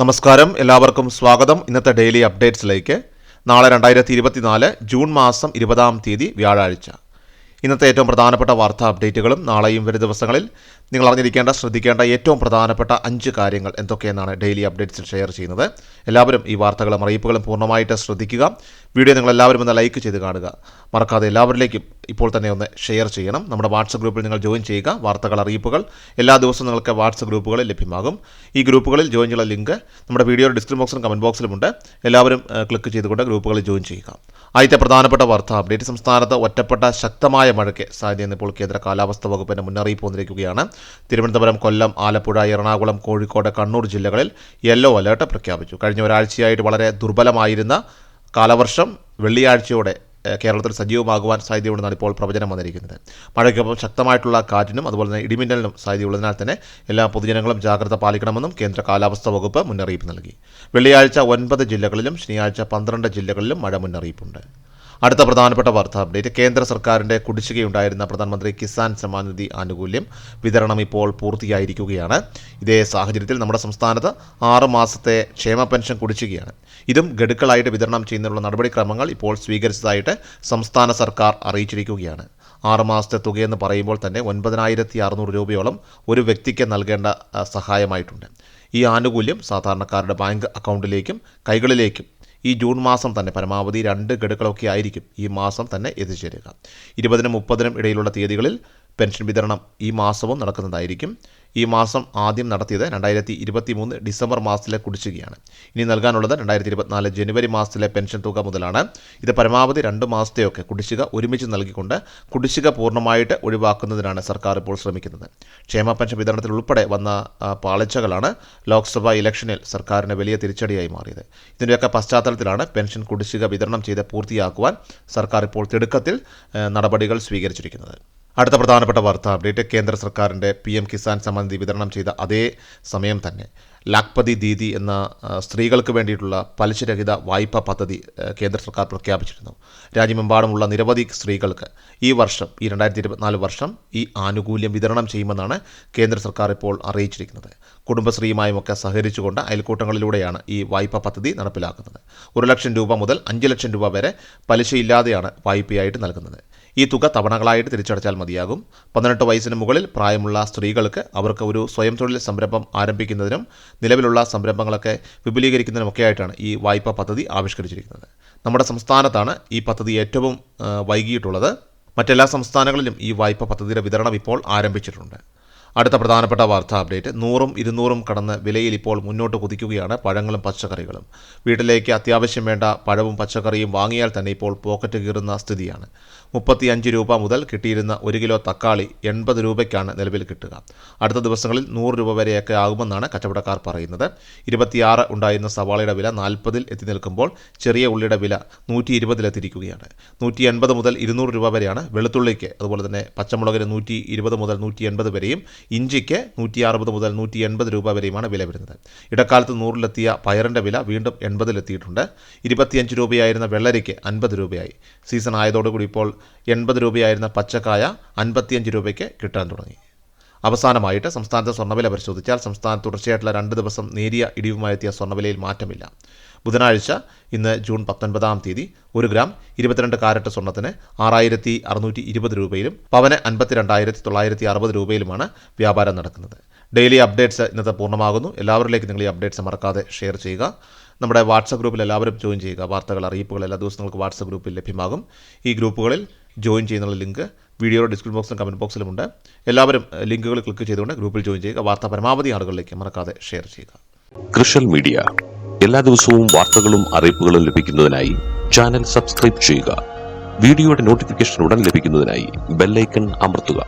നമസ്കാരം. എല്ലാവർക്കും സ്വാഗതം. ഇന്നത്തെ ഡെയിലി അപ്ഡേറ്റ്സിലേക്ക്. നാളെ രണ്ടായിരത്തി ഇരുപത്തിനാല് ജൂൺ മാസം ഇരുപതാം തീയതി വ്യാഴാഴ്ച. ഇന്നത്തെ ഏറ്റവും പ്രധാനപ്പെട്ട വാർത്താ അപ്ഡേറ്റുകളും നാളെയും വരും ദിവസങ്ങളിൽ നിങ്ങൾ അറിഞ്ഞിരിക്കേണ്ട ശ്രദ്ധിക്കേണ്ട ഏറ്റവും പ്രധാനപ്പെട്ട അഞ്ച് കാര്യങ്ങൾ എന്തൊക്കെയെന്നാണ് ഡെയിലി അപ്ഡേറ്റ്സിൽ ഷെയർ ചെയ്യുന്നത്. എല്ലാവരും ഈ വാർത്തകളും അറിയിപ്പുകളും പൂർണമായിട്ട് ശ്രദ്ധിക്കുക. വീഡിയോ നിങ്ങൾ എല്ലാവരും ഒന്ന് ലൈക്ക് ചെയ്ത് കാണുക. മറക്കാതെ എല്ലാവരിലേക്കും ഇപ്പോൾ തന്നെ ഒന്ന് ഷെയർ ചെയ്യണം. നമ്മുടെ വാട്സപ്പ് ഗ്രൂപ്പിൽ നിങ്ങൾ ജോയിൻ ചെയ്യുക. വാർത്തകൾ അറിയിപ്പുകൾ എല്ലാ ദിവസവും നിങ്ങൾക്ക് വാട്സപ്പ് ഗ്രൂപ്പുകളിൽ ലഭ്യമാകും. ഈ ഗ്രൂപ്പുകളിൽ ജോയിൻ ചെയ്യുന്ന ലിങ്ക് നമ്മുടെ വീഡിയോയുടെ ഡിസ്ക്രിപ്ഷൻ ബോക്സിലും കമന്റ് ബോക്സിലുമുണ്ട് എല്ലാവരും ക്ലിക്ക് ചെയ്തുകൊണ്ട് ഗ്രൂപ്പുകളിൽ ജോയിൻ ചെയ്യുക. ആദ്യത്തെ പ്രധാനപ്പെട്ട വാർത്താ അപ്ഡേറ്റ്. സംസ്ഥാനത്ത് ഒറ്റപ്പെട്ട ശക്തമായ മഴയ്ക്ക് സാധ്യത ഇപ്പോൾ കേന്ദ്ര കാലാവസ്ഥാ വകുപ്പിന്റെ മുന്നറിയിപ്പ് വന്നിരിക്കുകയാണ്. തിരുവനന്തപുരം കൊല്ലം ആലപ്പുഴ എറണാകുളം കോഴിക്കോട് കണ്ണൂർ ജില്ലകളിൽ യെല്ലോ അലേർട്ട് പ്രഖ്യാപിച്ചു. കഴിഞ്ഞ ഒരാഴ്ചയായിട്ട് വളരെ ദുർബലമായിരുന്ന കാലവർഷം വെള്ളിയാഴ്ചയോടെ കേരളത്തിൽ സജീവമാകുവാൻ സാധ്യതയുണ്ടെന്നാണ് ഇപ്പോൾ പ്രവചനം വന്നിരിക്കുന്നത്. മഴയ്ക്കൊപ്പം ശക്തമായിട്ടുള്ള കാറ്റിനും അതുപോലെ തന്നെ ഇടിമിന്നലിനും സാധ്യതയുള്ളതിനാൽ തന്നെ എല്ലാ പൊതുജനങ്ങളും ജാഗ്രത പാലിക്കണമെന്നും കേന്ദ്ര കാലാവസ്ഥാ വകുപ്പ് മുന്നറിയിപ്പ് നൽകി. വെള്ളിയാഴ്ച ഒൻപത് ജില്ലകളിലും ശനിയാഴ്ച പന്ത്രണ്ട് ജില്ലകളിലും മഴ മുന്നറിയിപ്പുണ്ട്. അടുത്ത പ്രധാനപ്പെട്ട വാർത്താ അപ്ഡേറ്റ്. കേന്ദ്ര സർക്കാരിന്റെ കുടിശ്ശികയുണ്ടായിരുന്ന പ്രധാനമന്ത്രി കിസാൻ സമ്മാൻ നിധി ആനുകൂല്യം വിതരണം ഇപ്പോൾ പൂർത്തിയായിരിക്കുകയാണ്. ഇതേ സാഹചര്യത്തിൽ നമ്മുടെ സംസ്ഥാനത്ത് ആറ് മാസത്തെ ക്ഷേമ പെൻഷൻ കുടിശ്ശികയാണ്. ഇതും ഗഡുക്കളായിട്ട് വിതരണം ചെയ്യുന്നതിനുള്ള നടപടിക്രമങ്ങൾ ഇപ്പോൾ സ്വീകരിച്ചതായിട്ട് സംസ്ഥാന സർക്കാർ അറിയിച്ചിരിക്കുകയാണ്. ആറ് മാസത്തെ തുകയെന്ന് പറയുമ്പോൾ തന്നെ ഒൻപതിനായിരത്തി അറുന്നൂറ് രൂപയോളം ഒരു വ്യക്തിക്ക് നൽകേണ്ട സഹായമായിട്ടുണ്ട്. ഈ ആനുകൂല്യം സാധാരണക്കാരുടെ ബാങ്ക് അക്കൗണ്ടിലേക്കും കൈകളിലേക്കും ഈ ജൂൺ മാസം തന്നെ പരമാവധി രണ്ട് ഗഡുക്കളൊക്കെ ആയിരിക്കും ഈ മാസം തന്നെ എത്തിച്ചേരുക. ഇരുപതിനും മുപ്പതിനും ഇടയിലുള്ള തീയതികളിൽ പെൻഷൻ വിതരണം ഈ മാസവും നടക്കുന്നതായിരിക്കും. ഈ മാസം ആദ്യം നടത്തിയത് രണ്ടായിരത്തി ഇരുപത്തി മൂന്ന് ഡിസംബർ മാസത്തിലെ കുടിശ്ശികയാണ്. ഇനി നൽകാനുള്ളത് രണ്ടായിരത്തി ഇരുപത്തിനാല് ജനുവരി മാസത്തിലെ പെൻഷൻ തുക മുതലാണ്. ഇത് പരമാവധി രണ്ട് മാസത്തെയൊക്കെ കുടിശ്ശിക ഒരുമിച്ച് നൽകിക്കൊണ്ട് കുടിശ്ശിക പൂർണമായിട്ട് ഒഴിവാക്കുന്നതിനാണ് സർക്കാർ ഇപ്പോൾ ശ്രമിക്കുന്നത്. ക്ഷേമ പെൻഷൻ വിതരണത്തിൽ ഉൾപ്പെടെ വന്ന പാളിച്ചകളാണ് ലോക്സഭാ ഇലക്ഷനിൽ സർക്കാരിന് വലിയ തിരിച്ചടിയായി മാറിയത്. ഇതിന്റെയൊക്കെ പശ്ചാത്തലത്തിലാണ് പെൻഷൻ കുടിശ്ശിക വിതരണം ചെയ്ത് പൂർത്തിയാക്കുവാൻ സർക്കാർ ഇപ്പോൾ തിടുക്കത്തിൽ നടപടികൾ സ്വീകരിച്ചിരിക്കുന്നത്. അടുത്ത പ്രധാനപ്പെട്ട വാർത്ത. അപ്ഡേറ്റ് കേന്ദ്ര സർക്കാരിന്റെ പി എം കിസാൻ സംബന്ധി വിതരണം ചെയ്ത അതേ സമയം തന്നെ ലാഖ്പതി ദീദി എന്ന സ്ത്രീകൾക്ക് വേണ്ടിയിട്ടുള്ള പലിശരഹിത വായ്പാ പദ്ധതി കേന്ദ്ര സർക്കാർ പ്രഖ്യാപിച്ചിരുന്നു. രാജ്യമെമ്പാടുമുള്ള നിരവധി സ്ത്രീകൾക്ക് ഈ വർഷം ഈ രണ്ടായിരത്തി ഇരുപത്തിനാല് വർഷം ഈ ആനുകൂല്യം വിതരണം ചെയ്യുമെന്നാണ് കേന്ദ്ര സർക്കാർ ഇപ്പോൾ അറിയിച്ചിരിക്കുന്നത്. കുടുംബശ്രീയുമായുമൊക്കെ സഹകരിച്ചുകൊണ്ട് അയൽക്കൂട്ടങ്ങളിലൂടെയാണ് ഈ വായ്പാ പദ്ധതി നടപ്പിലാക്കുന്നത്. ഒരു ലക്ഷം രൂപ മുതൽ അഞ്ച് ലക്ഷം രൂപ വരെ പലിശയില്ലാതെയാണ് വായ്പയായിട്ട് നൽകുന്നത്. ഈ തുക തവണകളായിട്ട് തിരിച്ചടച്ചാൽ മതിയാകും. പതിനെട്ട് വയസ്സിന് മുകളിൽ പ്രായമുള്ള സ്ത്രീകൾക്ക് അവർക്ക് ഒരു സ്വയം തൊഴിൽ സംരംഭം ആരംഭിക്കുന്നതിനും നിലവിലുള്ള സംരംഭങ്ങളൊക്കെ വിപുലീകരിക്കുന്നതിനുമൊക്കെ ഈ വായ്പാ പദ്ധതി ആവിഷ്കരിച്ചിരിക്കുന്നത്. നമ്മുടെ സംസ്ഥാനത്താണ് ഈ പദ്ധതി ഏറ്റവും വൈകിയിട്ടുള്ളത്. മറ്റെല്ലാ സംസ്ഥാനങ്ങളിലും ഈ വായ്പാ പദ്ധതിയുടെ വിതരണം ഇപ്പോൾ ആരംഭിച്ചിട്ടുണ്ട്. അടുത്ത പ്രധാനപ്പെട്ട വാർത്താ അപ്ഡേറ്റ്. നൂറും ഇരുന്നൂറും കടന്ന് വിലയിൽ ഇപ്പോൾ മുന്നോട്ട് കുതിക്കുകയാണ് പഴങ്ങളും പച്ചക്കറികളും. വീട്ടിലേക്ക് അത്യാവശ്യം വേണ്ട പഴവും പച്ചക്കറിയും വാങ്ങിയാൽ തന്നെ ഇപ്പോൾ പോക്കറ്റ് കീറുന്ന സ്ഥിതിയാണ്. മുപ്പത്തി അഞ്ച് രൂപ മുതൽ കിട്ടിയിരുന്ന ഒരു കിലോ തക്കാളി എൺപത് രൂപയ്ക്കാണ് നിലവിൽ കിട്ടുക. അടുത്ത ദിവസങ്ങളിൽ നൂറ് രൂപ വരെയൊക്കെ ആകുമെന്നാണ് കച്ചവടക്കാർ പറയുന്നത്. ഇരുപത്തിയാറ് ഉണ്ടായിരുന്ന സവാളയുടെ വില നാൽപ്പതിൽ എത്തി നിൽക്കുമ്പോൾ ചെറിയ ഉള്ളിയുടെ വില നൂറ്റി ഇരുപതിലെത്തിയിരിക്കുകയാണ് നൂറ്റി എൺപത് മുതൽ ഇരുന്നൂറ് രൂപ വരെയാണ് വെളുത്തുള്ളിക്ക് അതുപോലെ തന്നെ പച്ചമുളകിന് നൂറ്റി ഇരുപത് മുതൽ നൂറ്റി എൺപത് വരെയും ഇഞ്ചിക്ക് നൂറ്റി അറുപത് മുതൽ നൂറ്റി എൺപത് രൂപ വരെയുമാണ് വില വരുന്നത്. ഇടക്കാലത്ത് നൂറിലെത്തിയ പയറിന്റെ വില വീണ്ടും എൺപതിലെത്തിയിട്ടുണ്ട്. ഇരുപത്തിയഞ്ച് രൂപയായിരുന്ന വെള്ളരിക്ക് അൻപത് രൂപയായി. സീസൺ ആയതോടുകൂടി ഇപ്പോൾ എൺപത് രൂപയായിരുന്ന പച്ചക്കായ അൻപത്തിയഞ്ച് രൂപയ്ക്ക് കിട്ടാൻ തുടങ്ങി. അവസാനമായിട്ട് സംസ്ഥാനത്തെ സ്വർണവില പരിശോധിച്ചാൽ സംസ്ഥാനത്ത് തുടർച്ചയായിട്ടുള്ള രണ്ട് ദിവസം നേരിയ ഇടിവുമായെത്തിയ സ്വർണവിലയിൽ മാറ്റമില്ല. ബുധനാഴ്ച ഇന്ന് ജൂൺ പത്തൊൻപതാം തീയതി ഒരു ഗ്രാം ഇരുപത്തിരണ്ട് കാരറ്റ് സ്വർണത്തിന് ആറായിരത്തി അറുന്നൂറ്റി ഇരുപത് രൂപയിലും പവന് അൻപത്തിരണ്ടായിരത്തി തൊള്ളായിരത്തി അറുപത് രൂപയിലുമാണ് വ്യാപാരം നടക്കുന്നത്. ഡെയിലി അപ്ഡേറ്റ്സ് ഇന്നത്തെ പൂർണമാകുന്നു. എല്ലാവരിലേക്കും നിങ്ങൾ ഈ അപ്ഡേറ്റ്സ് മറക്കാതെ ഷെയർ ചെയ്യുക. നമ്മുടെ വാട്സപ്പ് ഗ്രൂപ്പിൽ എല്ലാവരും ജോയിൻ ചെയ്യുക. വാർത്തകൾ അറിയിപ്പുകൾ എല്ലാ ദിവസവും നിങ്ങൾക്ക് വാട്സപ്പ് ഗ്രൂപ്പിൽ ലഭ്യമാകും. ഈ ഗ്രൂപ്പുകളിൽ ജോയിൻ ചെയ്യുന്നുള്ള ലിങ്ക് വീഡിയോയുടെ ഡിസ്ക്രിപ്ഷൻ ബോക്സിലും കമന്റ് ബോക്സിലുമുണ്ട് എല്ലാവരും ലിങ്കുകൾ ക്ലിക്ക് ചെയ്തുകൊണ്ട് ഗ്രൂപ്പിൽ ജോയിൻ ചെയ്യുക. വാർത്ത പരമാവധി ആളുകളിലേക്ക് മറക്കാതെ ഷെയർ ചെയ്യുക. കൃഷൽ മീഡിയ എല്ലാ ദിവസവും വാർത്തകളും അറിയിപ്പുകളും ലഭിക്കുന്നതിനായി ചാനൽ സബ്സ്ക്രൈബ് ചെയ്യുക. വീഡിയോയുടെ നോട്ടിഫിക്കേഷൻ ഉടൻ ലഭിക്കുന്നതിനായി ബെല്ലൈക്കൺ അമർത്തുക.